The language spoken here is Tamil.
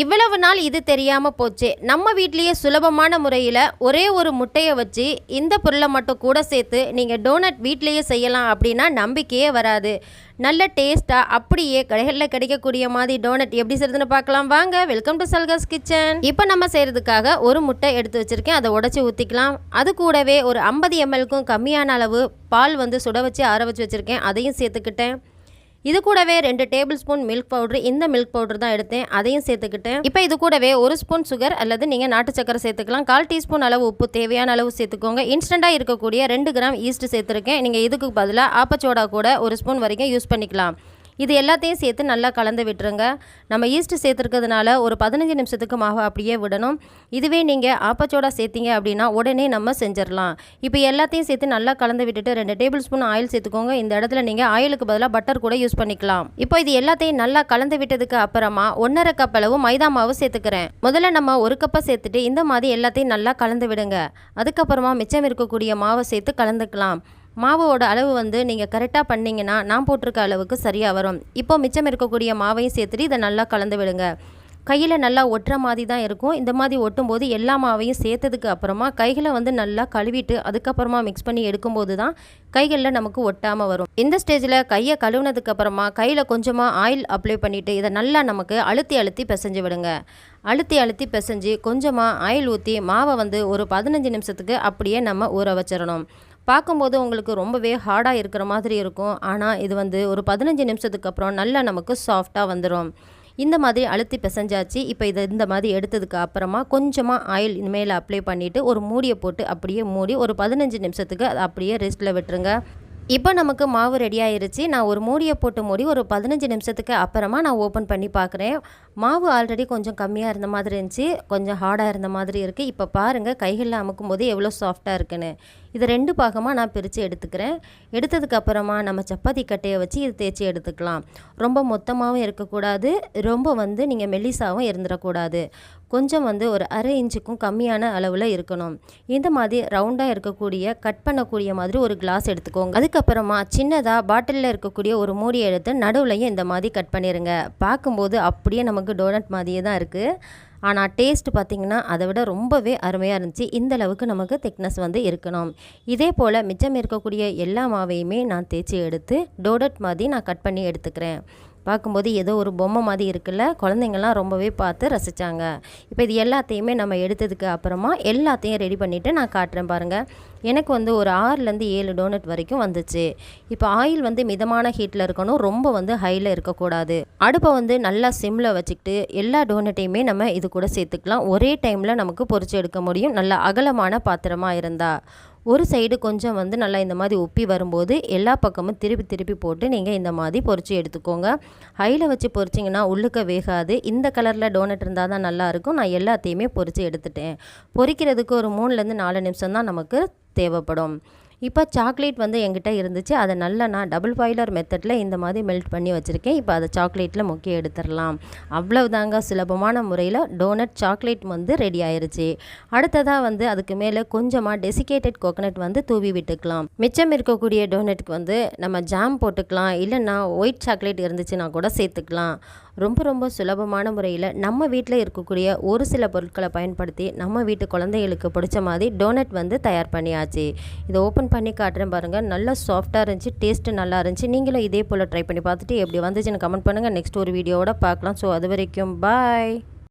இவ்வளவு நாள் இது தெரியாமல் போச்சு. நம்ம வீட்லேயே சுலபமான முறையில் ஒரே ஒரு முட்டையை வச்சு இந்த பொருளை மட்டும் கூட சேர்த்து நீங்கள் டோனட் வீட்லேயே செய்யலாம் அப்படின்னா நம்பிக்கையே வராது. நல்ல டேஸ்ட்டாக அப்படியே கடைகளில் கிடைக்கக்கூடிய மாதிரி டோனட் எப்படி செய்யறதுன்னு பார்க்கலாம். வாங்க வெல்கம் டு சல்காஸ் கிச்சன். இப்போ நம்ம செய்கிறதுக்காக ஒரு முட்டை எடுத்து வச்சுருக்கேன். அதை உடச்சி ஊற்றிக்கலாம் அது கூடவே ஒரு ஐம்பது எம்எல்க்கும் கம்மியான அளவு பால் வந்து சுட வச்சு ஆற வச்சு வச்சுருக்கேன். அதையும் சேர்த்துக்கிட்டேன். இது கூடவே ரெண்டு டேபிள் ஸ்பூன் மில்க் பவுடர் இந்த மில்க் பவுடர் தான் எடுத்தேன். அதையும் சேர்த்துக்கிட்டேன். இப்போ இது கூடவே ஒரு ஸ்பூன் சுகர் அல்லது நீங்கள் நாட்டு சக்கரை சேர்த்துக்கலாம். கால் டீஸ்பூன் அளவு உப்பு தேவையான அளவு சேர்த்துக்கோங்க. இன்ஸ்டண்ட்டாக இருக்கக்கூடிய ரெண்டு கிராம் ஈஸ்ட் சேர்த்துருக்கேன். நீங்கள் இதுக்கு பதிலாக ஆப்பச்சோடா கூட ஒரு ஸ்பூன் வரைக்கும் யூஸ் பண்ணிக்கலாம். இது எல்லாத்தையும் சேர்த்து நல்லா கலந்து விட்டுருங்க. நம்ம ஈஸ்ட் சேர்த்துருக்கிறதுனால ஒரு பதினஞ்சு நிமிஷத்துக்கு மாவு அப்படியே விடணும். இதுவே நீங்கள் ஆப்பச்சோடா சேர்த்தீங்க அப்படின்னா உடனே நம்ம செஞ்சிடலாம். இப்போ எல்லாத்தையும் சேர்த்து நல்லா கலந்து விட்டுட்டு ரெண்டு டேபிள் ஸ்பூன் ஆயில் சேர்த்துக்கோங்க. இந்த இடத்துல நீங்கள் ஆயிலுக்கு பதிலாக பட்டர் கூட யூஸ் பண்ணிக்கலாம். இப்போ இது எல்லாத்தையும் நல்லா கலந்து விட்டதுக்கு அப்புறமா ஒன்றரை கப் அளவு மைதா மாவு சேர்த்துக்கிறேன். முதல்ல நம்ம ஒரு கப்பை சேர்த்துட்டு இந்த மாதிரி எல்லாத்தையும் நல்லா கலந்து விடுங்க. அதுக்கப்புறமா மிச்சம் இருக்கக்கூடிய மாவை சேர்த்து கலந்துக்கலாம். மாவோட அளவு வந்து நீங்கள் கரெக்டாக பண்ணிங்கன்னா நான் போட்டிருக்க அளவுக்கு சரியாக வரும். இப்போ மிச்சம் இருக்கக்கூடிய மாவையும் சேர்த்துட்டு இதை நல்லா கலந்து விடுங்க. கையில் நல்லா ஒட்டுற மாதிரி தான் இருக்கும். இந்த மாதிரி ஒட்டும் போது எல்லா மாவையும் சேர்த்ததுக்கு அப்புறமா கைகளை வந்து நல்லா கழுவிட்டு அதுக்கப்புறமா மிக்ஸ் பண்ணி எடுக்கும்போது தான் கைகளில் நமக்கு ஒட்டாமல் வரும். இந்த ஸ்டேஜில் கையை கழுவுனதுக்கு அப்புறமா கையில் கொஞ்சமாக ஆயில் அப்ளை பண்ணிவிட்டு இதை நல்லா நமக்கு அழுத்தி அழுத்தி பிசைஞ்சு விடுங்க. அழுத்தி அழுத்தி பிசைஞ்சு கொஞ்சமாக ஆயில் ஊற்றி மாவை வந்து ஒரு பதினஞ்சு நிமிஷத்துக்கு அப்படியே நம்ம ஊற வச்சிடணும். பார்க்கும்போது உங்களுக்கு ரொம்பவே ஹார்டாக இருக்கிற மாதிரி இருக்கும். ஆனால் இது வந்து ஒரு பதினஞ்சு நிமிஷத்துக்கு அப்புறம் நல்லா நமக்கு சாஃப்டாக வந்துடும் இந்த மாதிரி அழுத்தி பிசைஞ்சாச்சு. இப்போ இதை இந்த மாதிரி எடுத்ததுக்கு அப்புறமா கொஞ்சமாக ஆயில் இனிமேல் அப்ளை பண்ணிவிட்டு ஒரு மூடியை போட்டு அப்படியே மூடி ஒரு பதினஞ்சு நிமிஷத்துக்கு அதை அப்படியே ரெஸ்ட்டில் விட்டுருங்க. இப்போ நமக்கு மாவு ரெடி ஆயிருச்சு. நான் ஒரு மூடியை போட்டு மூடி ஒரு பதினஞ்சு நிமிஷத்துக்கு அப்புறமா நான் ஓப்பன் பண்ணி பார்க்குறேன். மாவு ஆல்ரெடி கொஞ்சம் கம்மியாக இருந்த மாதிரி இருந்துச்சு. கொஞ்சம் ஹார்டாக இருந்த மாதிரி இருக்குது இப்போ பாருங்கள் கைகளில் அமுக்கும் போது எவ்வளோ சாஃப்டாக இருக்குன்னு. இதை ரெண்டு பாகமாக நான் பிரித்து எடுத்துக்கிறேன். எடுத்ததுக்கப்புறமா நம்ம சப்பாத்தி கட்டையை வச்சு இது தேய்ச்சி எடுத்துக்கலாம். ரொம்ப மொத்தமாகவும் இருக்கக்கூடாது. ரொம்ப வந்து நீங்கள் மெல்லிசாவும் இருந்துடக்கூடாது கொஞ்சம் வந்து ஒரு அரை இன்ச்சுக்கும் கம்மியான அளவில் இருக்கணும். இந்த மாதிரி ரவுண்டாக இருக்கக்கூடிய கட் பண்ணக்கூடிய மாதிரி ஒரு கிளாஸ் எடுத்துக்கோங்க. அதுக்கப்புறமா சின்னதாக பாட்டிலில் இருக்கக்கூடிய ஒரு மூடியை எடுத்து நடுவுலையும் இந்த மாதிரி கட் பண்ணிடுங்க பார்க்கும்போது அப்படியே நமக்கு டோனட் மாதிரியே தான் இருக்குது ஆனால் டேஸ்ட் பார்த்திங்கன்னா அதை விட ரொம்பவே அருமையாக இருந்துச்சு. இந்த அளவுக்கு நமக்கு திக்னஸ் வந்து இருக்கணும். இதே போல் மிச்சம் இருக்கக்கூடிய எல்லா மாவையுமே நான் தேய்ச்சி எடுத்து டோடட் மாதிரி நான் கட் பண்ணி எடுத்துக்கிறேன். பார்க்கும்போது ஏதோ ஒரு பொம்மை மாதிரி இருக்குல்ல? குழந்தைங்கள்லாம் ரொம்பவே பார்த்து ரசித்தாங்க இப்போ இது எல்லாத்தையுமே நம்ம எடுத்ததுக்கு அப்புறமா எல்லாத்தையும் ரெடி பண்ணிவிட்டு நான் காட்டுறேன் பாருங்கள் எனக்கு வந்து ஒரு ஆறுலேருந்து ஏழு டோனட் வரைக்கும் வந்துச்சு. இப்போ ஆயில் வந்து மிதமான ஹீட்டில் இருக்கணும். ரொம்ப வந்து ஹையில் இருக்கக்கூடாது. அடுப்பை வந்து நல்லா சிம்மில் வச்சுக்கிட்டு எல்லா டோனட்டையுமே நம்ம இது கூட சேர்த்துக்கலாம். ஒரே டைமில் நமக்கு பொறிச்சு எடுக்க முடியும். நல்ல அகலமான பாத்திரமாக இருந்தால் ஒரு சைடு கொஞ்சம் வந்து நல்லா இந்த மாதிரி உப்பி வரும்போது எல்லா பக்கமும் திருப்பி திருப்பி போட்டு நீங்கள் இந்த மாதிரி பொறிச்சு எடுத்துக்கோங்க. ஹையில் வச்சு பொறிச்சிங்கன்னா உள்ளுக்க வேகாது. இந்த கலரில் டோனட் இருந்தால் தான் நல்லாயிருக்கும் நான் எல்லாத்தையுமே பொறிச்சு எடுத்துட்டேன். பொறிக்கிறதுக்கு ஒரு மூணுலேருந்து நாலு நிமிஷம் தான் நமக்கு தேவைப்படும். இப்போ சாக்லேட் வந்து எங்கிட்ட இருந்துச்சு. அதை நல்லா நான் டபுள் பாய்லர் மெத்தடில் இந்த மாதிரி மெல்ட் பண்ணி வச்சுருக்கேன். இப்போ அதை சாக்லேட்டில் முக்கி எடுத்துடலாம். அவ்வளவுதாங்க சுலபமான முறையில் டோனட் சாக்லேட் வந்து ரெடி ஆயிடுச்சு அடுத்ததாக வந்து அதுக்கு மேலே கொஞ்சமாக டெசிகேட்டட் கோகனட் வந்து தூவி விட்டுக்கலாம். மிச்சம் இருக்கக்கூடிய டோனட்க்கு வந்து நம்ம ஜாம் போட்டுக்கலாம். இல்லைன்னா ஒயிட் சாக்லேட் இருந்துச்சுன்னா கூட சேர்த்துக்கலாம். ரொம்ப ரொம்ப சுலபமான முறையில் நம்ம வீட்டில் இருக்கக்கூடிய ஒரு சில பொருட்களை பயன்படுத்தி நம்ம வீட்டு குழந்தைகளுக்கு பிடிச்ச மாதிரி டோனட் வந்து தயார் பண்ணியாச்சு. இதை ஓப்பன் பண்ணி காட்டுறேன் பாருங்கள் நல்லா சாஃப்டாக இருந்துச்சு டேஸ்ட்டு நல்லா இருந்துச்சு. நீங்களும் இதே போல் ட்ரை பண்ணி பார்த்துட்டு எப்படி வந்துச்சுன்னு கமெண்ட் பண்ணுங்கள் நெக்ஸ்ட் ஒரு வீடியோவோட பார்க்கலாம். ஸோ அது வரைக்கும் பாய்